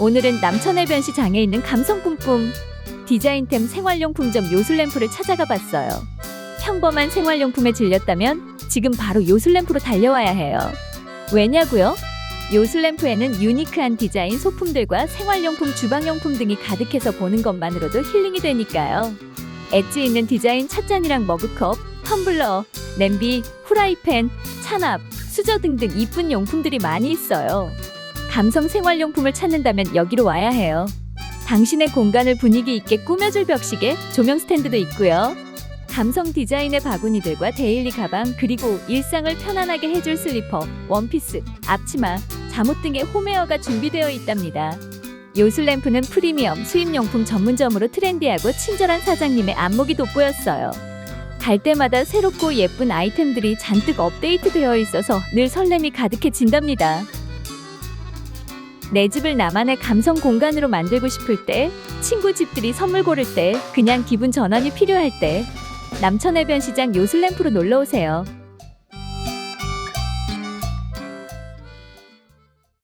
오늘은 남천 해변 시 장에 있는 감성 뿜뿜 디자인템 생활용품점 요술램프를 찾아가 봤어요. 평범한 생활용품에 질렸다면 지금 바로 요술램프로 달려와야 해요. 왜냐고요? 요술램프에는 유니크한 디자인 소품들과 생활용품, 주방용품 등이 가득해서 보는 것만으로도 힐링이 되니까요. 엣지 있는 디자인 찻잔이랑 머그컵, 텀블러, 냄비, 후라이팬, 찬압, 수저 등등 이쁜 용품들이 많이 있어요. 감성 생활용품을 찾는다면 여기로 와야 해요. 당신의 공간을 분위기 있게 꾸며줄 벽시계, 조명 스탠드도 있고요. 감성 디자인의 바구니들과 데일리 가방, 그리고 일상을 편안하게 해줄 슬리퍼, 원피스, 앞치마, 잠옷 등의 홈웨어가 준비되어 있답니다. 요술램프는 프리미엄 수입용품 전문점으로 트렌디하고 친절한 사장님의 안목이 돋보였어요. 갈 때마다 새롭고 예쁜 아이템들이 잔뜩 업데이트되어 있어서 늘 설렘이 가득해진답니다. 내 집을 나만의 감성 공간으로 만들고 싶을 때, 친구 집들이 선물 고를 때, 그냥 기분 전환이 필요할 때, 남천해변 시장 요술램프로 놀러 오세요.